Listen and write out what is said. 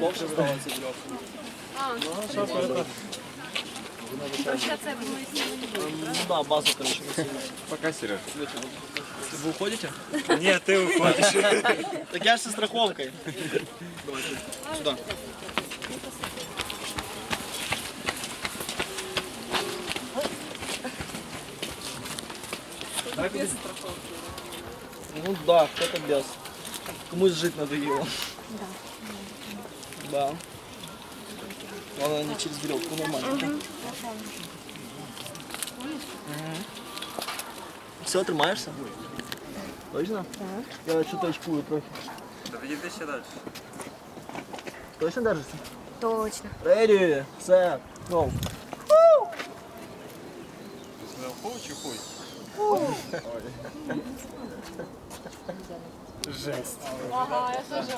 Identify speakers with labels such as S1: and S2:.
S1: довше стало ці бляшки.
S2: Сейчас я буду
S1: Ну да, база, короче.
S3: Пока, Сереж.
S1: Вы уходите?
S3: Нет, ты уходишь.
S1: Так я же со страховкой. Сюда. Ну да, кто-то без. Кому жить надоело. Да. Да. Главное не через веревку, нормально. Все, тримаешься? Точно? Так. Я что-то очкую трохи.
S3: Да веди ще дальше.
S1: Точно держишься?
S2: Точно.
S1: Ready, set, go.
S3: Хуй чи хуй?
S2: Ага, я тоже.